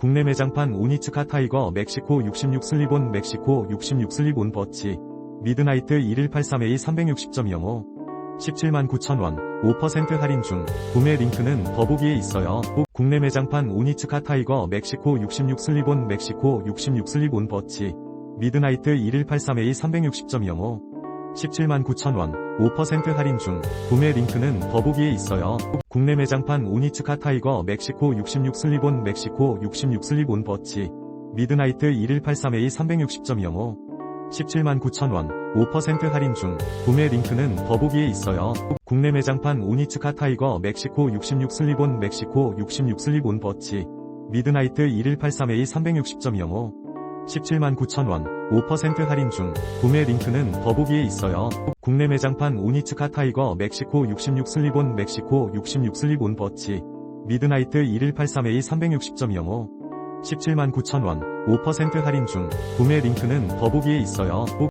국내 매장판 오니츠카 타이거 멕시코 66 슬립온 멕시코 66 슬립온 버치 미드나이트 2183A 360.05 17만 9천원 5% 할인 중 구매 링크는 더보기에 있어요. 꼭 국내 매장판 오니츠카 타이거 멕시코 66 슬립온 멕시코 66 슬립온 버치 미드나이트 2183A 360.05 17만 9천원 5% 할인 중 구매 링크는 더보기에 있어요. 꼭 국내 매장판 오니츠카 타이거 멕시코 66 슬립온 멕시코 66 슬립온 버치 미드나이트 2183A 360.05 17만 9천원 5% 할인 중 구매 링크는 더보기에 있어요. 꼭 국내 매장판 오니츠카 타이거 멕시코 66 슬립온 멕시코 66 슬립온 버치 미드나이트 2183A 360.05 17만 9천원 5% 할인 중 구매 링크는 더보기에 있어요. 꼭 국내 매장판 오니츠카 타이거 멕시코 66 슬립온 멕시코 66 슬립온 버치 미드나이트 2183A 360.05 17만 9천원 5% 할인 중 구매 링크는 더보기에 있어요. 꼭